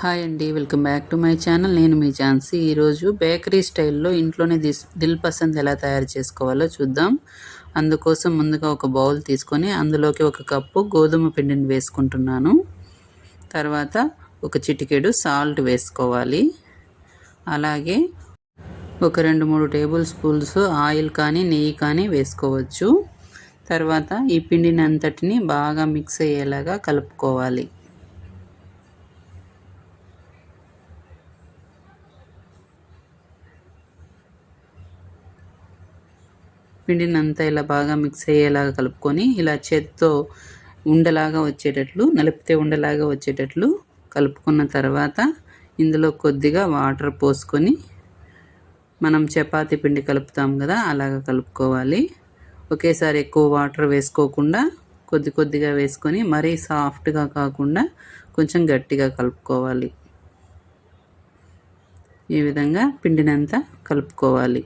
Hi అండి welcome back to my channel. నేను మీ ఝాన్సీ. ఈరోజు బేకరీ స్టైల్లో ఇంట్లోనే దిస్ దిల్ పసంద్ ఎలా తయారు చేసుకోవాలో చూద్దాం. అందుకోసం ముందుగా ఒక బౌల్ తీసుకొని అందులోకి ఒక కప్పు గోధుమ పిండిని వేసుకుంటున్నాను. తర్వాత ఒక చిటికెడు సాల్ట్ వేసుకోవాలి. అలాగే ఒక రెండు మూడు టేబుల్ స్పూన్స్ ఆయిల్ కానీ నెయ్యి కానీ వేసుకోవచ్చు. తర్వాత ఈ పిండిని అంతటిని బాగా మిక్స్ అయ్యేలాగా కలుపుకోవాలి. పిండిని అంతా ఇలా బాగా మిక్స్ అయ్యేలాగా కలుపుకొని ఇలా చేత్తో ఉండలాగా వచ్చేటట్లు నలిపితే ఉండలాగా వచ్చేటట్లు కలుపుకున్న తర్వాత ఇందులో కొద్దిగా వాటర్ పోసుకొని మనం చపాతి పిండి కలుపుతాం కదా అలాగ కలుపుకోవాలి. ఒకేసారి ఎక్కువ వాటర్ వేసుకోకుండా కొద్ది కొద్దిగా వేసుకొని మరీ సాఫ్ట్గా కాకుండా కొంచెం గట్టిగా కలుపుకోవాలి. ఈ విధంగా పిండినంతా కలుపుకోవాలి.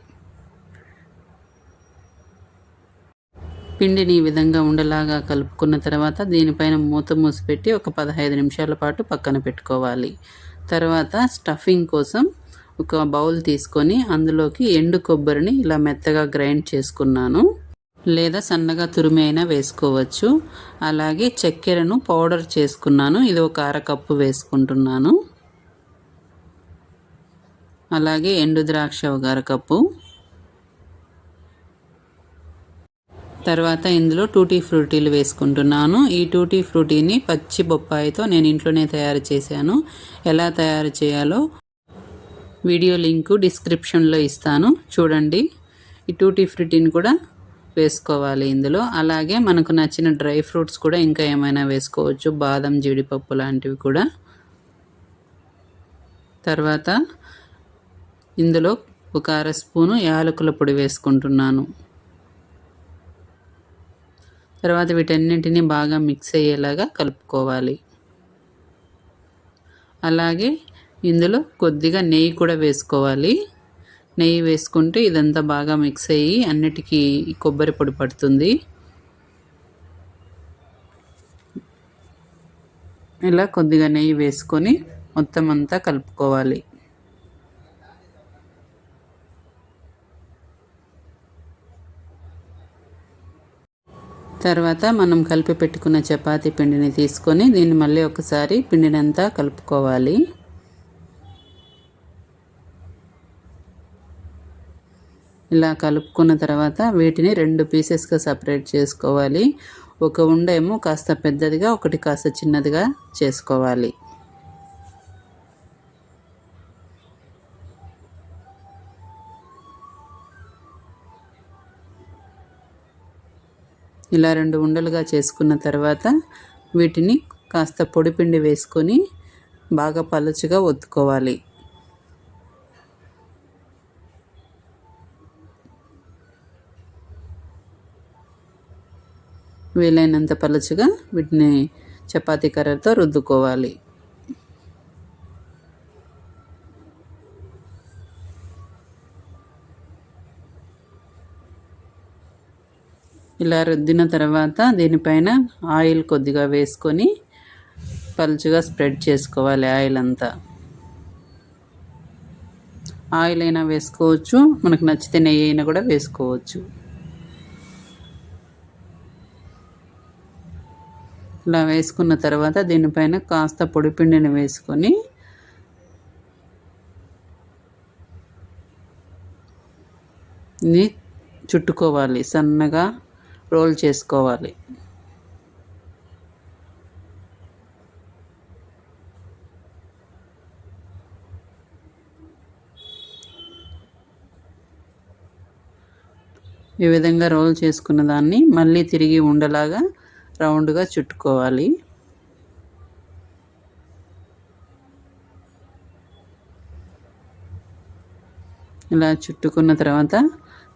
పిండిని ఈ విధంగా ఉండలాగా కలుపుకున్న తర్వాత దీనిపైన మూత మూసిపెట్టి ఒక పదహైదు నిమిషాల పాటు పక్కన పెట్టుకోవాలి. తర్వాత స్టఫింగ్ కోసం ఒక బౌల్ తీసుకొని అందులోకి ఎండు కొబ్బరిని ఇలా మెత్తగా గ్రైండ్ చేసుకున్నాను. లేదా సన్నగా తురిమి అయినా వేసుకోవచ్చు. అలాగే చక్కెరను పౌడర్ చేసుకున్నాను. ఇది ఒక అరకప్పు వేసుకుంటున్నాను. అలాగే ఎండు ద్రాక్ష ఒక అరకప్పు. తర్వాత ఇందులో టూటీ ఫ్రూటీలు వేసుకుంటున్నాను. ఈ టూటీ ఫ్రూటీని పచ్చి బొప్పాయితో నేను ఇంట్లోనే తయారు చేశాను. ఎలా తయారు చేయాలో వీడియో లింకు డిస్క్రిప్షన్లో ఇస్తాను. చూడండి. ఈ టూటీ ఫ్రూటీని కూడా వేసుకోవాలి ఇందులో. అలాగే మనకు నచ్చిన డ్రై ఫ్రూట్స్ కూడా ఇంకా ఏమైనా వేసుకోవచ్చు. బాదం జీడిపప్పు లాంటివి కూడా. తర్వాత ఇందులో ఒక అర స్పూను యాలకుల పొడి వేసుకుంటున్నాను. తర్వాత వీటన్నింటినీ బాగా మిక్స్ అయ్యేలాగా కలుపుకోవాలి. అలాగే ఇందులో కొద్దిగా నెయ్యి కూడా వేసుకోవాలి. నెయ్యి వేసుకుంటే ఇదంతా బాగా మిక్స్ అయ్యి అన్నిటికీ కొబ్బరి పొడి పడుతుంది. ఇలా కొద్దిగా నెయ్యి వేసుకొని మొత్తం అంతా కలుపుకోవాలి. తర్వాత మనం కలిపి పెట్టుకున్న చపాతీ పిండిని తీసుకొని దీన్ని మళ్ళీ ఒకసారి పిండినంతా కలుపుకోవాలి. ఇలా కలుపుకున్న తర్వాత వీటిని రెండు పీసెస్గా సపరేట్ చేసుకోవాలి. ఒక ఉండేమో కాస్త పెద్దదిగా ఒకటి కాస్త చిన్నదిగా చేసుకోవాలి. ఇలా రెండు ఉండలుగా చేసుకున్న తర్వాత వీటిని కాస్త పొడిపిండి వేసుకొని బాగా పలుచగా ఒత్తుకోవాలి. వీలైనంత పలుచగా వీటిని చపాతీ కర్రతో రుద్దుకోవాలి. ఇలా రుద్దిన తర్వాత దీనిపైన ఆయిల్ కొద్దిగా వేసుకొని పలుచుగా స్ప్రెడ్ చేసుకోవాలి ఆయిల్ అంతా. ఆయిల్ అయినా వేసుకోవచ్చు మనకు నచ్చితే నెయ్యి అయినా కూడా వేసుకోవచ్చు. ఇలా వేసుకున్న తర్వాత దీనిపైన కాస్త పొడిపిండిని వేసుకొని చుట్టుకోవాలి. సన్నగా రోల్ చేసుకోవాలి. ఈ విధంగా రోల్ చేసుకున్న దాన్ని మళ్ళీ తిరిగి ఉండలాగా రౌండ్గా చుట్టుకోవాలి. ఇలా చుట్టుకున్న తర్వాత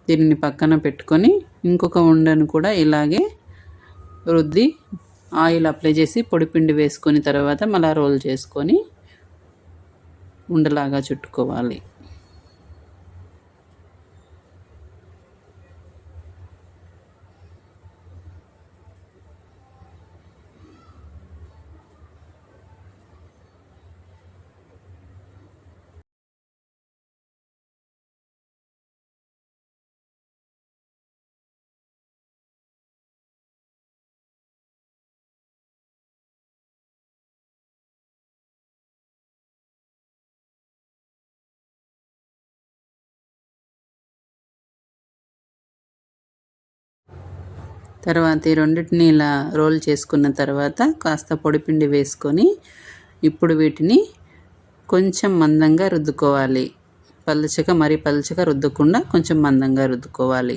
దీనిని పక్కన పెట్టుకొని ఇంకొక ఉండను కూడా ఇలాగే రుద్ది ఆయిల్ అప్లై చేసి పొడిపిండి వేసుకొని తర్వాత మళ్ళీ రోల్ చేసుకొని ఉండలాగా చుట్టుకోవాలి. తర్వాత ఈ రెండింటిని ఇలా రోల్ చేసుకున్న తర్వాత కాస్త పొడిపిండి వేసుకొని ఇప్పుడు వీటిని కొంచెం మందంగా రుద్దుకోవాలి. పలుచగా మరీ పలుచగా రుద్దకుండా కొంచెం మందంగా రుద్దుకోవాలి.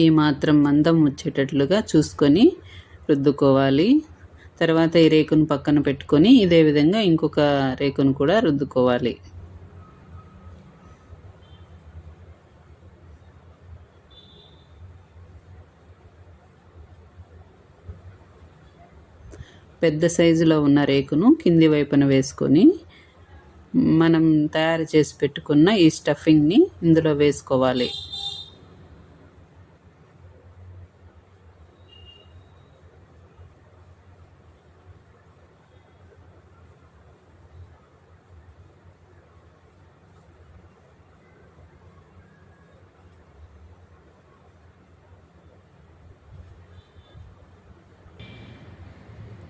ఈ మాత్రం మందం వచ్చేటట్లుగా చూసుకొని రుద్దుకోవాలి. తర్వాత ఈ రేకును పక్కన పెట్టుకొని ఇదే విధంగా ఇంకొక రేకును కూడా రుద్దుకోవాలి. పెద్ద సైజులో ఉన్న రేకును కింది వైపున వేసుకొని మనం తయారు చేసి పెట్టుకున్న ఈ స్టఫింగ్ని ఇందులో వేసుకోవాలి.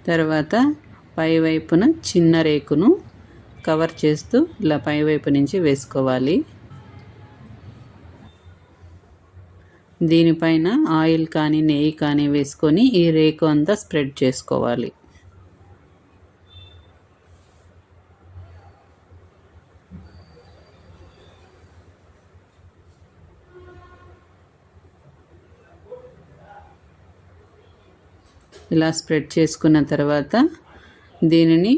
తర్వాత పైవైపున చిన్న రేకును కవర్ చేస్తూ ఇలా పైవైపు నుంచి వేసుకోవాలి. దీనిపైన ఆయిల్ కానీ నెయ్యి కానీ వేసుకొని ఈ రేకు అంతా స్ప్రెడ్ చేసుకోవాలి. ఇలా స్ప్రెడ్ చేసుకున్న తర్వాత దీనిని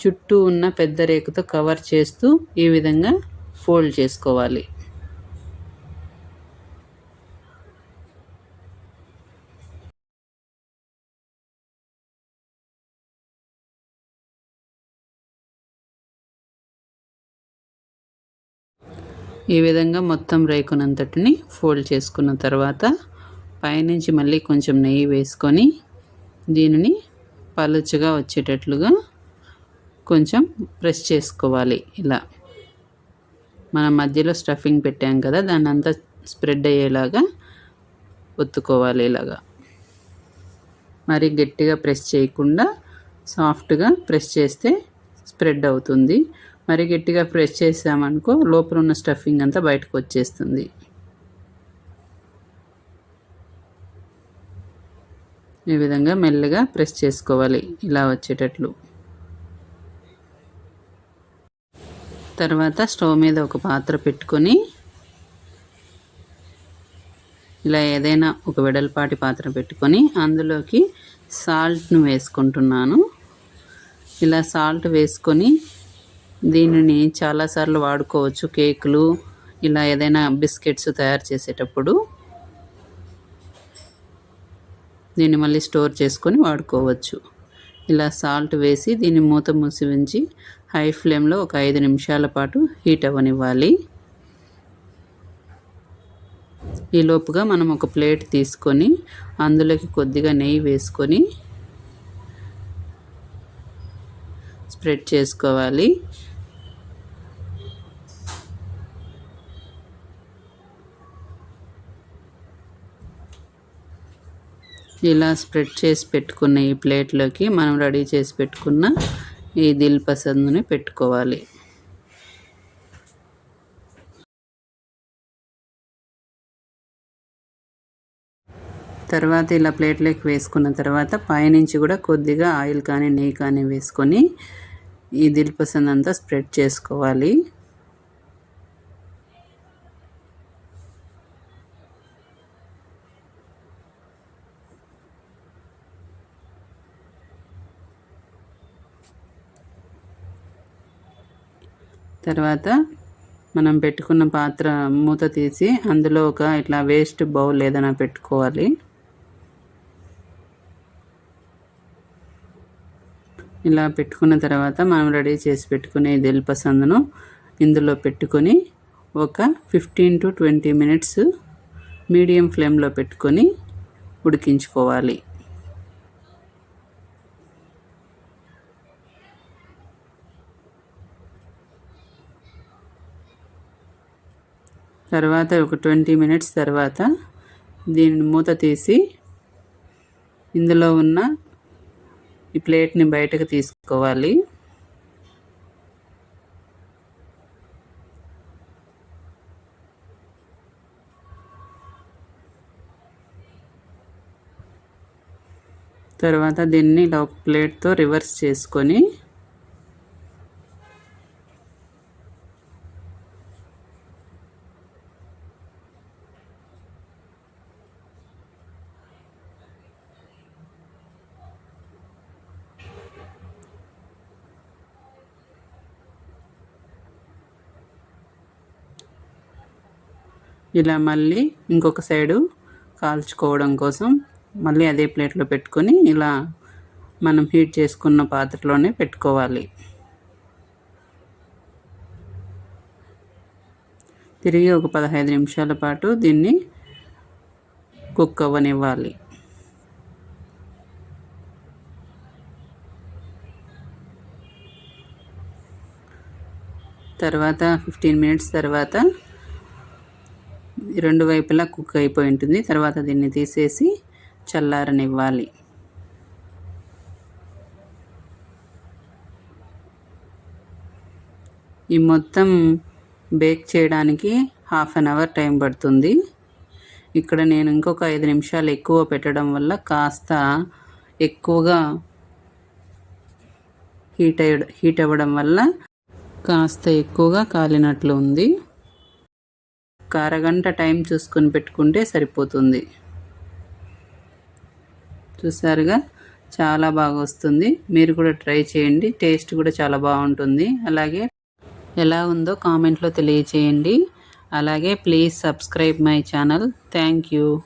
చుట్టూ ఉన్న పెద్ద రేకుతో కవర్ చేస్తూ ఈ విధంగా ఫోల్డ్ చేసుకోవాలి. ఈ విధంగా మొత్తం రేకునంతటిని ఫోల్డ్ చేసుకున్న తర్వాత పైనుంచి మళ్ళీ కొంచెం నెయ్యి వేసుకొని దీనిని పలుచగా వచ్చేటట్లుగా కొంచెం ప్రెస్ చేసుకోవాలి. ఇలా మనం మధ్యలో స్టఫింగ్ పెట్టాం కదా దాన్ని అంతా స్ప్రెడ్ అయ్యేలాగా ఒత్తుకోవాలి ఇలాగా. మరి గట్టిగా ప్రెస్ చేయకుండా సాఫ్ట్గా ప్రెస్ చేస్తే స్ప్రెడ్ అవుతుంది. మరి గట్టిగా ప్రెస్ చేసామనుకో లోపల ఉన్న స్టఫింగ్ అంతా బయటకు వచ్చేస్తుంది. ఈ విధంగా మెల్లగా ప్రెస్ చేసుకోవాలి. ఇలా వచ్చేటట్లు. తర్వాత స్టవ్ మీద ఒక పాత్ర పెట్టుకొని ఇలా ఏదైనా ఒక వెడల్పాటి పాత్ర పెట్టుకొని అందులోకి సాల్ట్ను వేసుకుంటున్నాను. ఇలా సాల్ట్ వేసుకొని దీనిని చాలాసార్లు వాడుకోవచ్చు. కేకులు ఇలా ఏదైనా బిస్కెట్స్ తయారు చేసేటప్పుడు. దీన్ని మళ్ళీ స్టోర్ చేసుకొని వాడుకోవచ్చు. ఇలా సాల్ట్ వేసి దీన్ని మూత మూసి ఉంచి హై ఫ్లేమ్లో ఒక ఐదు నిమిషాల పాటు హీట్ అవ్వనివ్వాలి. ఈ లోపుగా మనం ఒక ప్లేట్ తీసుకొని అందులోకి కొద్దిగా నెయ్యి వేసుకొని స్ప్రెడ్ చేసుకోవాలి. ఇలా స్ప్రెడ్ చేసి పెట్టుకున్న ఈ ప్లేట్లోకి మనం రెడీ చేసి పెట్టుకున్న ఈ దిల్ పసందుని పెట్టుకోవాలి. తర్వాత ఇలా ప్లేట్లోకి వేసుకున్న తర్వాత పైనుంచి కూడా కొద్దిగా ఆయిల్ కానీ నెయ్యి కానీ వేసుకొని ఈ దిల్ పసంద్ అంతా స్ప్రెడ్ చేసుకోవాలి. తర్వాత మనం పెట్టుకున్న పాత్ర మూత తీసి అందులో ఒక ఇట్లా వేస్ట్ బౌల్ ఏదైనా పెట్టుకోవాలి. ఇలా పెట్టుకున్న తర్వాత మనం రెడీ చేసి పెట్టుకునే దిల్పసందును ఇందులో పెట్టుకొని ఒక fifteen to twenty minutes medium ఫ్లేమ్లో పెట్టుకొని ఉడికించుకోవాలి. తర్వాత ఒక ట్వంటీ మినిట్స్ తర్వాత దీనిని మూత తీసి ఇందులో ఉన్న ఈ ప్లేట్ని బయటకు తీసుకోవాలి. తర్వాత దీన్ని ఇలా ఒక ప్లేట్తో రివర్స్ చేసుకొని ఇలా మళ్ళీ ఇంకొక సైడు కాల్చుకోవడం కోసం మళ్ళీ అదే ప్లేట్లో పెట్టుకొని ఇలా మనం హీట్ చేసుకున్న పాత్రలోనే పెట్టుకోవాలి. తిరిగి ఒక పదహైదు నిమిషాల పాటు దీన్ని కుక్ అవ్వనివ్వాలి. తర్వాత ఫిఫ్టీన్ మినిట్స్ తర్వాత రెండు వైపులా కుక్ అయిపోయి ఉంటుంది. తర్వాత దీన్ని తీసేసి చల్లారనివ్వాలి. ఈ మొత్తం బేక్ చేయడానికి హాఫ్ అన్ అవర్ టైం పడుతుంది. ఇక్కడ నేను ఇంకొక ఐదు నిమిషాలు ఎక్కువ పెట్టడం వల్ల కాస్త ఎక్కువగా హీట్ అయ్య హీట్ అవ్వడం వల్ల కాస్త ఎక్కువగా కాలినట్లు ఉంది. ఒక అరగంట టైం చూసుకొని పెట్టుకుంటే సరిపోతుంది. చూసారుగా? చాలా బాగా వస్తుంది. మీరు కూడా ట్రై చేయండి. టేస్ట్ కూడా చాలా బాగుంటుంది. అలాగే ఎలా ఉందో కామెంట్లో తెలియచేయండి. అలాగే please subscribe my channel. Thank you.